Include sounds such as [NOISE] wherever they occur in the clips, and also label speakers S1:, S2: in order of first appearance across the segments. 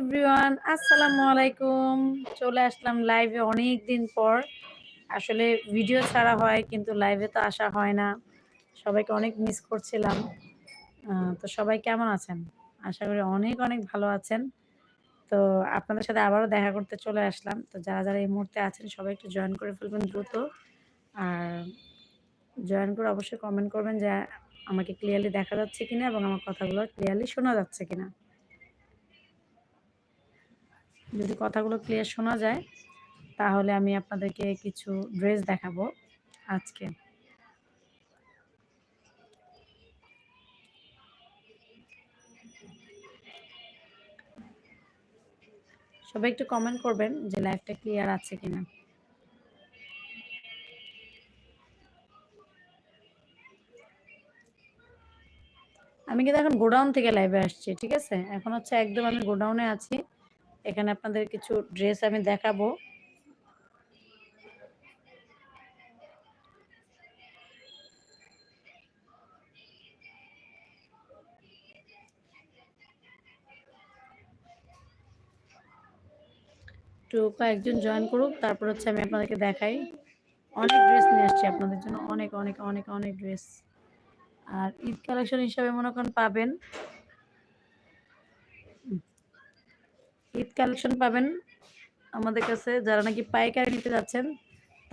S1: Everyone, আসসালামু আলাইকুম। চলে আসলাম লাইভে অনেক দিন পর। আসলে ভিডিও ছাড়া হয়, কিন্তু লাইভে তো আসা হয় না। সবাইকে অনেক মিস করছিলাম। তো সবাই কেমন আছেন? আশা করি অনেক অনেক ভালো আছেন। তো আপনাদের সাথে আবারও দেখা করতে চলে আসলাম। তো যারা যারা এই মুহূর্তে আছেন, সবাই একটু জয়েন করে ফেলবেন দ্রুত। আর জয়েন করে অবশ্যই কমেন্ট করবেন যে আমাকে ক্লিয়ারলি দেখা যাচ্ছে কিনা এবং আমার কথাগুলো ক্লিয়ারলি শোনা যাচ্ছে কিনা। যদি কথাগুলো ক্লিয়ার শোনা যায়, তাহলে আমি আপনাদেরকে কিছু ড্রেস দেখাবো আজকে। সবাই একটু কমেন্ট করবেন যে লাইভটা ক্লিয়ার আছে কিনা। আমি কিন্তু এখন গোডাউন থেকে লাইভে আসছি, ঠিক আছে? এখন হচ্ছে একদম আমি গোডাউনে আছি। এখানে আপনাদের কিছু ড্রেস আমি দেখাবো। একটু কয়েকজন জয়েন করুক, তারপর হচ্ছে আমি আপনাদেরকে দেখাই। অনেক ড্রেস নিয়ে আসছি আপনাদের জন্য, অনেক অনেক অনেক অনেক ড্রেস আর ঈদ কালেকশন হিসাবে মনে করেন পাবেন। ঈদ কালেকশন পাবেন। আমাদের কাছে যারা নাকি পাইকারি নিতে যাচ্ছেন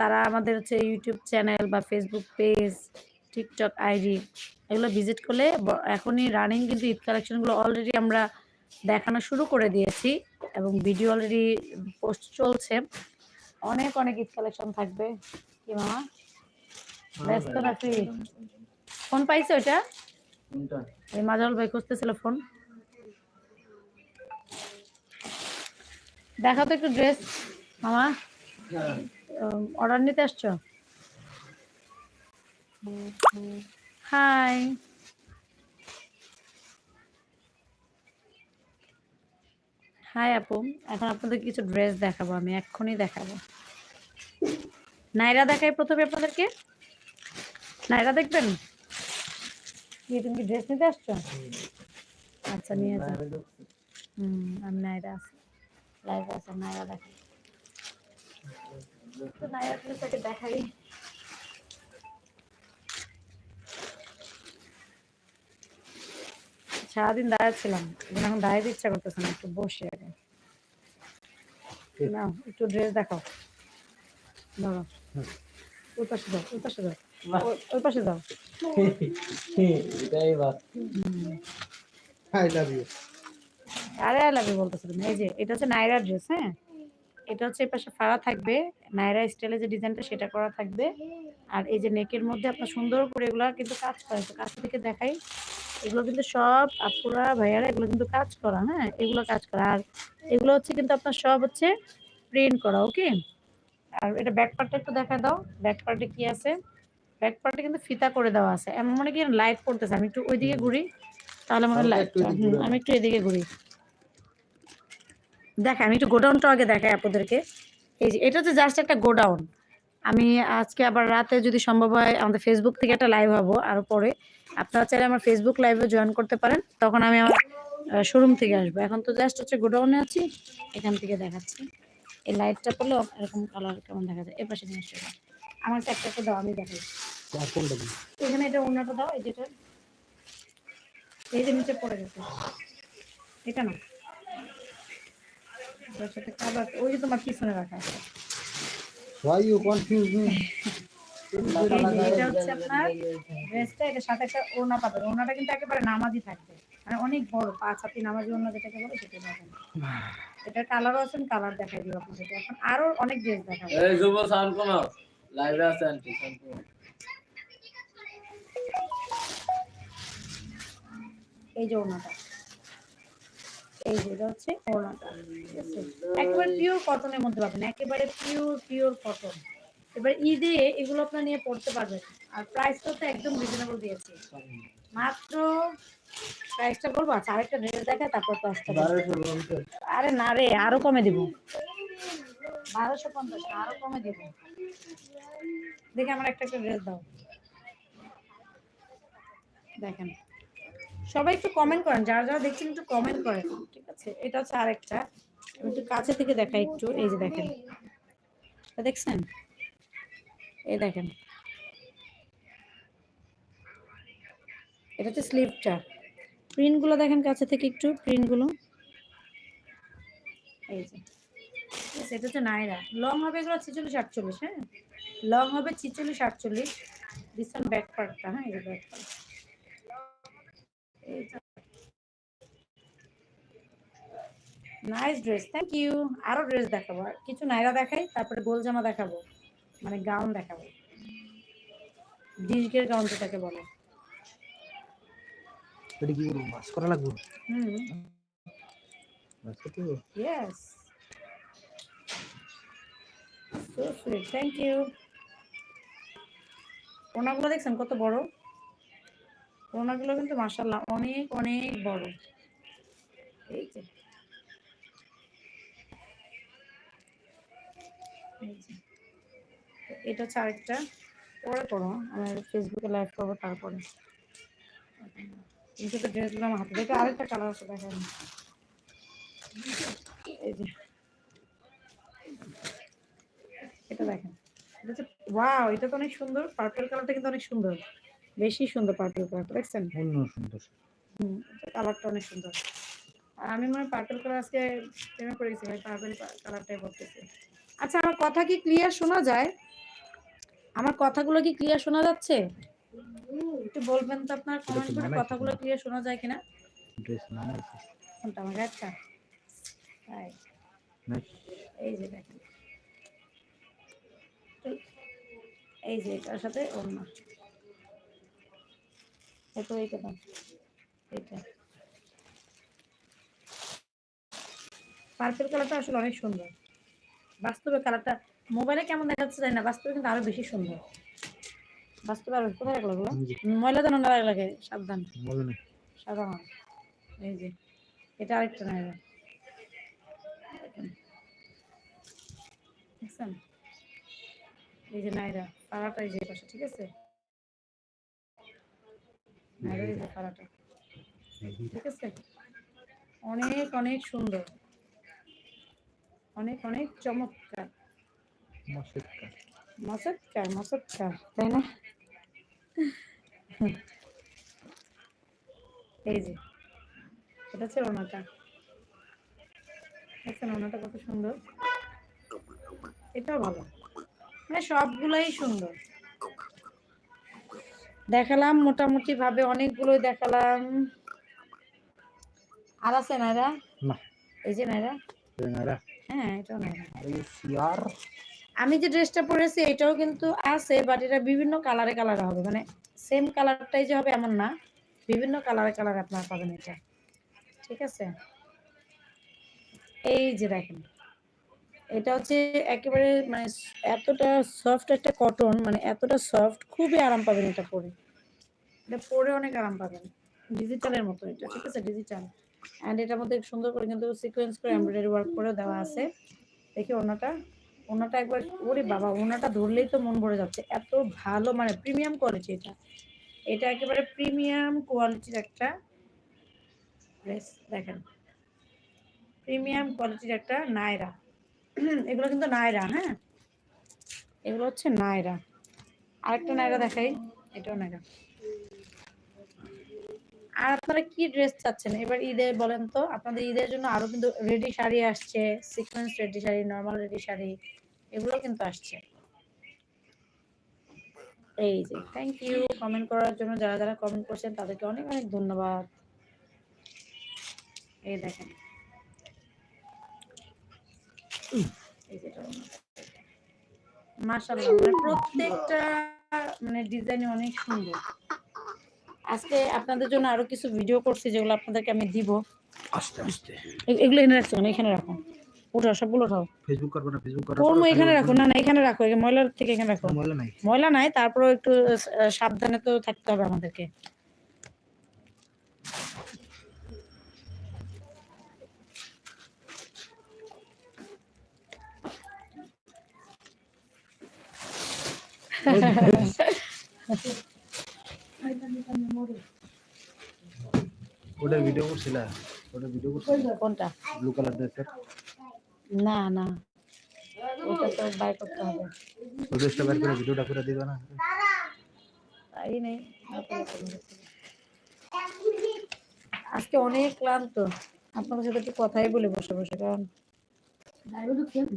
S1: তারা আমাদের হচ্ছে ইউটিউব চ্যানেল বা ফেসবুক পেজ টিকটক আইডি এগুলো ভিজিট করলে এখনই রানিং কিন্তু ঈদ কালেকশনগুলো অলরেডি আমরা দেখানো শুরু করে দিয়েছি এবং ভিডিও অলরেডি পোস্ট চলছে। অনেক অনেক ঈদ কালেকশন থাকবে। কি মামা? ব্যস্ত না ফ্রি ফোন পাইছো এটা এই মাজাল ভাই খুঁজতেছিল ফোন। দেখো তো একটু ড্রেস মামা। অর্ডার নিতে আসছো? হাই হাই আপু। এখন আপনাদের কিছু ড্রেস দেখাবো, আমি এক্ষুনি দেখাবো। নাইরা দেখাই প্রথমে আপনাদেরকে। নাইরা দেখবেন? কি তুমি কি ড্রেস নিতে আসছো? আচ্ছা নিয়ে যাও। হুম, আমি নাইরা আছি। লাইভ আছে নাইরা দেখাই। তো নাইরা ড্রেসটাকে দেখাই। সারাদিন দাঁড়াচ্ছিলাম এখন এখন দাঁড়াইতে ইচ্ছা করতেছে না একটু বসে আগে। না একটু ড্রেস দেখাও। ধরো। ওই পাশে যাও ওই পাশে যাও। ওই- ওই পাশে যাও।
S2: এটাই বাস আই লাভ ইউ
S1: আরে আই লাভ ইউ বলতেছিলাম এই যে এটা হচ্ছে নাইরা ড্রেস হ্যাঁ? এটা হচ্ছে এই পাশে ফাড়া থাকবে নাইরা স্টাইলে যে ডিজাইনটা সেটা করা থাকবে। আর এই যে নেকের মধ্যে আপনার সুন্দর করে এগুলো কিন্তু কাজ করা তো কাছ থেকে দেখাই। এগুলো কিন্তু সব আপুরা ভাইয়ারা এগুলো কিন্তু কাজ করা হ্যাঁ? এগুলো কাজ করা। আর এগুলো হচ্ছে কিন্তু আপনার সব হচ্ছে প্রিন্ট করা ওকে? আর এটা ব্যাক পার্টটা একটু দেখা দাও। ব্যাক পার্টে কি আছে? ব্যাক পার্টে কিন্তু ফিতা করে দেওয়া আছে। এমন মনে কি লাইট পড়তেছে আমি একটু ওইদিকে ঘুরি তাহলে মনে হয় লাইট। আমি একটু এদিকে ঘুরি। দেখ আমি একটু গোডাউনটা আগে দেখাই আপনাদেরকে। এই যে এটা হচ্ছে জাস্ট একটা গোডাউন। আমি আজকে আবার রাতে যদি সম্ভব হয়, আমাদের ফেসবুক থেকে একটা লাইভ হব, আরও পরে। আপনারা চাইলে আমার ফেসবুক লাইভে জয়েন করতে পারেন। তখন আমি আমার শোরুম থেকে আসব। এখন তো জাস্ট হচ্ছে গোডাউনে আছি, এখান থেকে দেখাচ্ছি। এই লাইটটা পড়লে এরকম কালার কেমন দেখা যায়? এ পাশে আসছে আমার একটা একটা দাও, আমি দেখাই। এখানে এটা অন্যটা দাও, এই যেটা। এই যে নিচে পড়ে গেছে। এটা না। সাথে ওই যে তোমার পিছনে রাখা আছে।
S2: Why you confuse me?
S1: এই যে এটা হচ্ছে আপনার ড্রেসটা এটার সাথে একটা ওড়না পাবেন ওড়নাটা কিন্তু একেবারে নামাজি থাকবে। মানে অনেক বড় পাঁচ হাতি নামাজি ওড়না যেটাকে বলে সেটা পাবেন। এটার কালারও আছে কালার দেখাই দিব আপনাদেরকে এখন আরও অনেক ড্রেস দেখাবো।
S3: এই যুব সাউন্ড কমাও। লাইভে আছে আন্টি সাউন্ড
S1: এই যে ওড়নাটা। এই যে এটা হচ্ছে ওড়নাটা ঠিক আছে? একেবারে পিওর কটনের মধ্যে পাবেন, একেবারে পিওর পিওর কটন এবার ঈদে এগুলো আপনার নিয়ে পড়তে পারবেন। আর প্রাইসটা তো একদম রিজনেবল দিয়েছি। মাত্র প্রাইসটা বলব আচ্ছা আরেকটা ড্রেস দেখায় তারপর।
S2: বারোশো
S1: আরে না রে, আরও কমে দিব। বারোশো পঞ্চাশ, আরও কমে দিব। দেখে আমার একটা একটা ড্রেস দাও। দেখেন। সবাই একটু কমেন্ট করেন, যারা যারা দেখছেন একটু কমেন্ট করেন, ঠিক আছে? এটা হচ্ছে আরেকটা। আমি একটু কাছে থেকে দেখাই একটু, এই যে দেখেন। দেখছেন? এই দেখেন। এটা হচ্ছে স্লিপটা। প্রিন্টগুলো দেখেন কাছে থেকে একটু, প্রিন্টগুলো। এই যে। এটা হচ্ছে নাইরা। লং হবে এগুলো ছিচল্লিশ, আটচল্লিশ হ্যাঁ? লং হবে ছিচল্লিশ, আটচল্লিশ। দিচ্ছেন ব্যাক পার্টটা হ্যাঁ? এই back part nice dress thank you আরও ড্রেস দেখাবো কিছু নাইরা দেখাই তারপরে গোল জামা দেখাবো মানে গাউন দেখাবো ডিজিটের গাউন যেটাকে বলে
S2: এটা কি করব করা লাগবে
S1: হুম
S2: করতে?
S1: Yes. So sweet. Thank you. ওনাগুলো দেখছেন কত বড় ওনাগুলো কিন্তু মাশাল্লাহ অনেক অনেক বড়। এই যে। এটা হচ্ছে আরেকটা। পরে করো, আমি ফেসবুকে লাইভ করব তারপরে। কিন্তু তো ড্রেসগুলো আমার হাতে দেখে, আরেকটা কালার আছে দেখেন এই যে। এটা দেখেন। ওয়াও এটা তো অনেক সুন্দর। পার্পল কালারটা কিন্তু অনেক সুন্দর। বেশি সুন্দর পার্পল কালারটা দেখছেন?
S2: সুন্দর।
S1: হুম কালারটা অনেক সুন্দর। আর আমি মনে পার্পল কালার আজকে প্রেমে পড়ে গেছি ভাই পার্পল কালারটাই পড়তেছে আচ্ছা আমার কথা কি ক্লিয়ার শোনা যায়? আমার কথাগুলো কি ক্লিয়ার শোনা যাচ্ছে? একটু বলবেন তো আপনার কমেন্ট করে কথাগুলো ক্লিয়ার শোনা যায় কিনা? কোনটা আমার তাই এই যে দেখেন। এই যে এটার সাথে অন্য। এটা এইটা দাম এইটা। পার্পল কালারটা আসলে অনেক সুন্দর। বাস্তবে কালারটা মোবাইলে কেমন দেখাচ্ছে জানি না বাস্তবে কিন্তু আরও বেশি সুন্দর। বাস্তবে আরও কোথায় রাখল ওগুলো? ময়লা যেন না লাগে সাবধান। মাছ এই যে এটা আরেকটা নাইরা দেখছেন? এই যে নাইরা পাড়াটা এই যে পাশে ঠিক আছে? নাইরা এই যে পাড়াটা ঠিক আছে? অনেক অনেক সুন্দর। অনেক অনেক চমৎকার। মসৎকার মসৎকার তাই না? এই যে এটা হচ্ছে ওনাটা দেখছেন ওনাটা কত সুন্দর? এটাও ভালো। মানে সবগুলাই সুন্দর। দেখালাম মোটামুটি ভাবে অনেকগুলোই দেখালাম। আর আছে নাইরা
S2: না।
S1: এই যে নাইরা
S2: তেনারা
S1: হ্যাঁ এটাও নাইরা
S2: ইয়ার
S1: আমি যে ড্রেসটা পরেছি এটাও কিন্তু আছে বাট এটা বিভিন্ন কালারে কালারে হবে। মানে সেম কালারটাই যে হবে এমন না। বিভিন্ন কালারে কালার আপনারা পাবেন এটা। ঠিক আছে? এই যে দেখেন। এটা হচ্ছে একেবারে মানে এতটা সফট একটা কটন মানে এতটা সফট খুবই আরাম পাবেন এটা পরে। এটা পরে অনেক আরাম পাবেন। ডিজিটালের মতো এটা, ঠিক আছে? ডিজিটাল অ্যান্ড এটার মধ্যে সুন্দর করে কিন্তু সিকোয়েন্স করে এমব্রয়ডারি ওয়ার্ক করে দেওয়া আছে। দেখি ওনাটা। ওনাটা একবার, ওরে বাবা, ওনাটা ধরলেই তো মন ভরে যাচ্ছে। এত ভালো মানে প্রিমিয়াম কোয়ালিটি এটা। এটা একেবারে প্রিমিয়াম কোয়ালিটির একটা ড্রেস দেখেন। প্রিমিয়াম কোয়ালিটির একটা নায়রা। [CLEARS THROAT] এগুলো কিন্তু নায়রা হ্যাঁ? এগুলো হচ্ছে নায়রা। আরেকটা নায়রা দেখাই, এটাও নায়রা। আর আপনারা কি ড্রেস চাচ্ছেন? এবার ঈদে বলেন তো, আপনাদের ঈদের জন্য আরও কিন্তু রেডি শাড়ি আসছে sequence ready sari normal ready sari, এগুলো কিন্তু আসছে। এই যে থ্যাংক ইউ কমেন্ট করার জন্য যারা যারা কমেন্ট করছেন, তাদেরকে অনেক অনেক ধন্যবাদ। এই দেখেন। মাশাআল্লাহ মানে প্রত্যেকটা মানে ডিজাইন অনেক সুন্দর। আজকে আপনাদের জন্য আরও কিছু ভিডিও করছি যেগুলো আপনাদেরকে আমি দিব।
S2: আস্তে আস্তে।
S1: এগুলো এনে রাখছো না এখানে রাখো। উঠাও সবগুলো উঠাও
S2: ফেসবুক করবে না ফেসবুক করার
S1: কোন এখানে রাখো না না এখানে রাখো ময়লার থেকে এখানে রাখো।
S2: মজা নাই।
S1: ময়লা নাই তারপরেও একটু সাবধানে তো থাকতে হবে আমাদেরকে।
S2: ওটা ভিডিও করছিলা ওটা ভিডিও করছিলা
S1: কোনটা?
S2: ব্লু কালার ড্রেসের
S1: না না। ওটা তো বাই করতে হবে।
S2: ওই ড্রেসটা বের করে ভিডিওটা করে দিবা না?
S1: তাই নেই আজকে অনেক ক্লান্ত। আপনাদের সাথে একটু কথাই বলে বসে বসে কারণ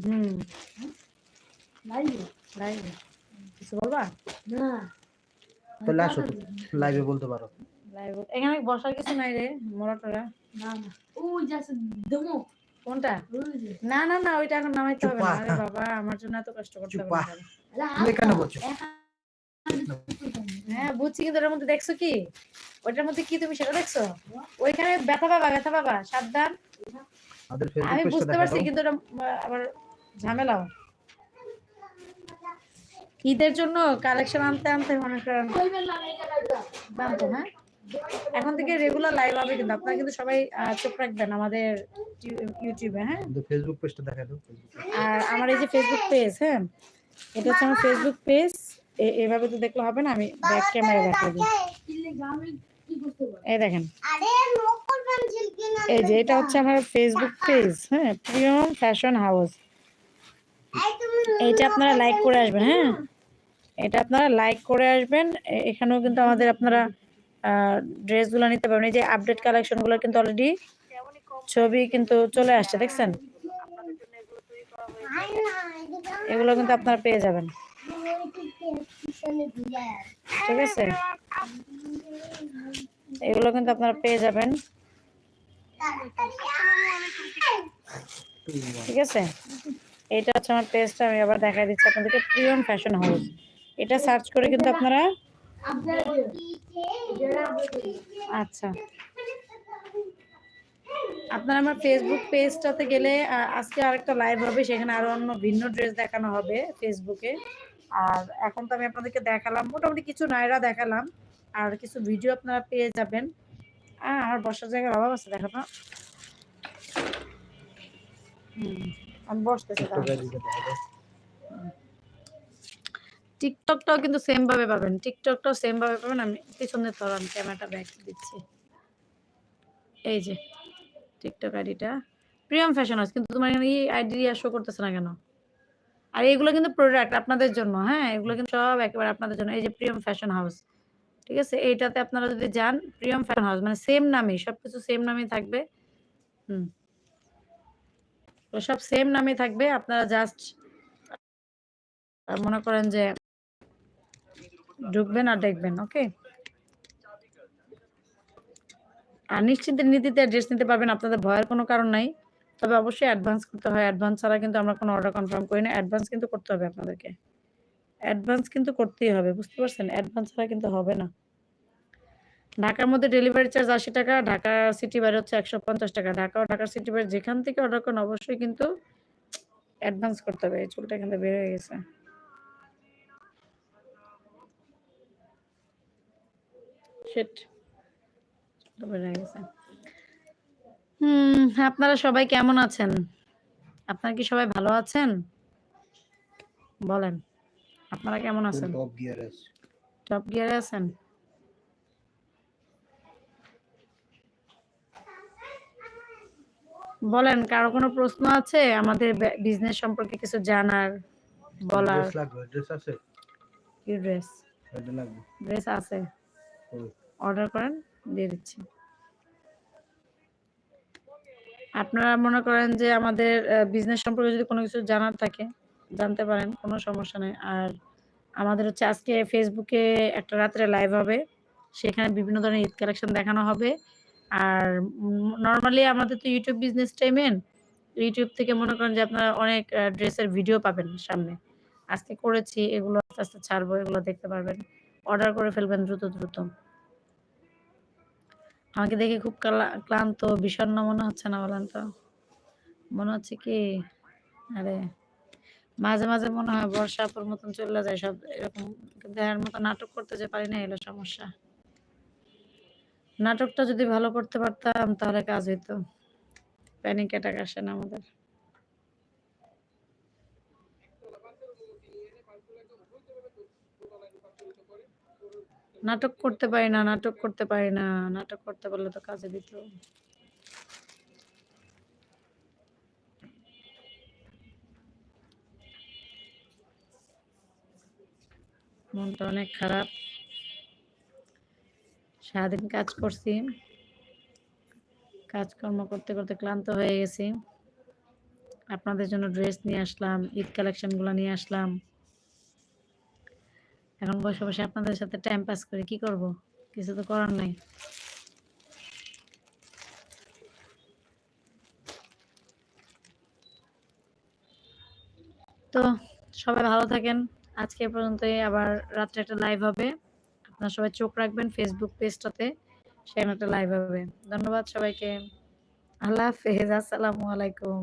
S1: হুম। লাইভে কিছু বলবা?
S2: তাহলে আসো তো লাইভে বলতে পারো।
S1: লাইভ এখানে বসার কিছু নাই রে মোড়াটোরা কোনটা? না না না ওইটা এখন নামাইতে হবে না। আরে বাবা আমার জন্য এত কষ্ট করতে হবে। না।
S2: তুমি কেন বলছো
S1: হ্যাঁ বুঝছি কিন্তু ওটার মধ্যে দেখছ কি? ওইটার মধ্যে কি তুমি সেটা দেখছ? ওইখানে ব্যথা পাবা ব্যথা পাবা সাবধান। আমি বুঝতে পারছি কিন্তু ওটা আবার ঝামেলাও। ঈদের জন্য কালেকশন আনতে আনতে মনে করেন জানতো হ্যাঁ? এখন থেকে রেগুলার লাইভ হবে কিন্তু আপনারা কিন্তু সবাই চোখ রাখবেন আমাদের ইউ- ইউটিউবে হ্যাঁ?
S2: ফেসবুক পেজটা দেখা দাও
S1: আর আমার এই যে ফেসবুক পেজ হ্যাঁ? এটা হচ্ছে আমার ফেসবুক পেজ এভাবে তো দেখলে হবে না আমি ব্যাক ক্যামেরা দেখা দিই। এই দেখেন। এই যে এটা হচ্ছে আমার ফেসবুক পেজ হ্যাঁ? প্রিয়ম ফ্যাশন হাউস এইটা আপনারা লাইক করে আসবেন হ্যাঁ? এটা আপনারা লাইক করে আসবেন। এখানেও কিন্তু আমাদের আপনারা ড্রেসগুলো নিতে পারবেন। এই যে আপডেট কালেকশনগুলো কিন্তু অলরেডি ছবি কিন্তু চলে আসছে, দেখছেন? এগুলো কিন্তু আপনারা পেয়ে যাবেন। ঠিক আছে? এগুলো কিন্তু আপনারা পেয়ে যাবেন। ঠিক আছে? এটা হচ্ছে আমার পেজটা আমি আবার দেখাই দিচ্ছি আপনাদেরকে। প্রিয়ম ফ্যাশন হাউস এটা সার্চ করে কিন্তু আপনারা আচ্ছা। আপনারা আমার ফেসবুক পেজটাতে গেলে আজকে আরেকটা লাইভ হবে সেখানে আরও অন্য ভিন্ন ড্রেস দেখানো হবে ফেসবুকে আর এখন তো আমি আপনাদেরকে দেখালাম মোটামুটি কিছু নায়রা দেখালাম আর কিছু ভিডিও আপনারা পেয়ে যাবেন। আমার বসার জায়গার অভাব আছে দেখো না হুম, আমি বসতেছি
S2: টিকটক
S1: দাঁড়াও।
S2: আইডিটা দেখা দাও
S1: টিকটকটাও কিন্তু সেম ভাবে পাবেন। টিকটকটাও সেম ভাবে পাবেন। আমি পিছনে ধরান, ক্যামেরাটা ব্যাক দিচ্ছি। এই যে, টিকটক আইডিটা। প্রিয়ম ফ্যাশন হাউস কিন্তু তোমার এখানে এই আইডি শো করতেছে না কেন? আর এগুলো কিন্তু প্রোডাক্ট আপনাদের জন্য হ্যাঁ? এগুলো কিন্তু সব একেবারে আপনাদের জন্য। এই যে প্রিয়ম ফ্যাশন হাউস ঠিক আছে? এইটাতে আপনারা যদি যান, প্রিয়ম ফ্যাশন হাউস মানে সেম নামেই, সবকিছু সেম নামেই থাকবে। হুম। তো সব সেম নামেই থাকবে। আপনারা জাস্ট মনে করেন যে ঢুকবেন আর দেখবেন, ওকে? আর নিশ্চিন্তে নীতিতে ড্রেস নিতে পারবেন, আপনাদের ভয়ের কোনো কারণ নাই। তবে অবশ্যই অ্যাডভান্স করতে হয়। অ্যাডভান্স ছাড়া কিন্তু আমরা কোনো অর্ডার কনফার্ম করি না। অ্যাডভান্স কিন্তু করতে হবে আপনাদেরকে। অ্যাডভান্স কিন্তু করতেই হবে, বুঝতে পারছেন? অ্যাডভান্স ছাড়া কিন্তু হবে না। ঢাকার মধ্যে ডেলিভারি চার্জ আশি টাকা, ঢাকা সিটি বাইরে হচ্ছে একশো পঞ্চাশ টাকা। ঢাকা ও ঢাকার সিটি বাইরে যেখান থেকে অর্ডার করেন, অবশ্যই কিন্তু অ্যাডভান্স করতে হবে। এই চুলটা এখান হয়ে গেছে। গেছে। হুম আপনারা সবাই কেমন আছেন? আপনারা কি সবাই ভালো আছেন? বলেন আপনারা কেমন আছেন?
S2: টপ গিয়ার
S1: টপ গিয়ারে আছেন? বলেন কারও কোনো প্রশ্ন আছে? আমাদের বিজনেস সম্পর্কে কিছু জানার বলার?
S2: ড্রেস আছে?
S1: কি ড্রেস ড্রেস আছে। অর্ডার করেন, দিয়ে দিচ্ছি। আপনারা মনে করেন যে আমাদের বিজনেস সম্পর্কে যদি কোনো কিছু জানার থাকে, জানতে পারেন, কোনো সমস্যা নেই। আর আমাদের হচ্ছে আজকে ফেসবুকে একটা রাত্রে লাইভ হবে, সেখানে বিভিন্ন ধরনের ঈদ কালেকশন দেখানো হবে। আর নর্মালি আমাদের তো ইউটিউব বিজনেস টাইমেন ইউটিউব থেকে মনে করেন যে আপনারা অনেক ড্রেসের ভিডিও পাবেন সামনে। আজকে করেছি, এগুলো আস্তে আস্তে ছাড়বো, এগুলো দেখতে পারবেন। অর্ডার করে ফেলবেন দ্রুত দ্রুত। আমাকে দেখে খুব ক্লান্ত, বিষণ্ণ মনে হচ্ছে না বলেন তো? মনে হচ্ছে কি, আরে, মাঝে মাঝে মনে হয় বর্ষা বর্ষাপুর মতন চলে যায় সব, এরকম দেখার মতো নাটক করতে যে পারি না এলো সমস্যা। নাটকটা যদি ভালো করতে পারতাম, তাহলে কাজ হইতো। প্যানিক অ্যাটাক আসে না আমাদের। নাটক করতে পারি না, নাটক করতে পারি না, নাটক করতে পারলে তো কাজে দিত। মনটা অনেক খারাপ। সারাদিন কাজ করছি। কাজকর্ম করতে করতে ক্লান্ত হয়ে গেছি। আপনাদের জন্য ড্রেস নিয়ে আসলাম, ঈদ কালেকশনগুলো নিয়ে আসলাম। এখন বসে বসে আপনাদের সাথে টাইম পাস করে কি করব? কিছু তো করার নাই। তো সবাই ভালো থাকেন। আজকে পর্যন্তই। আবার রাত্রে একটা লাইভ হবে। আপনারা সবাই চোখ রাখবেন ফেসবুক পেজটাতে সেখানে একটা লাইভ হবে। ধন্যবাদ সবাইকে। আল্লাহ হাফেজ। আসসালামু আলাইকুম।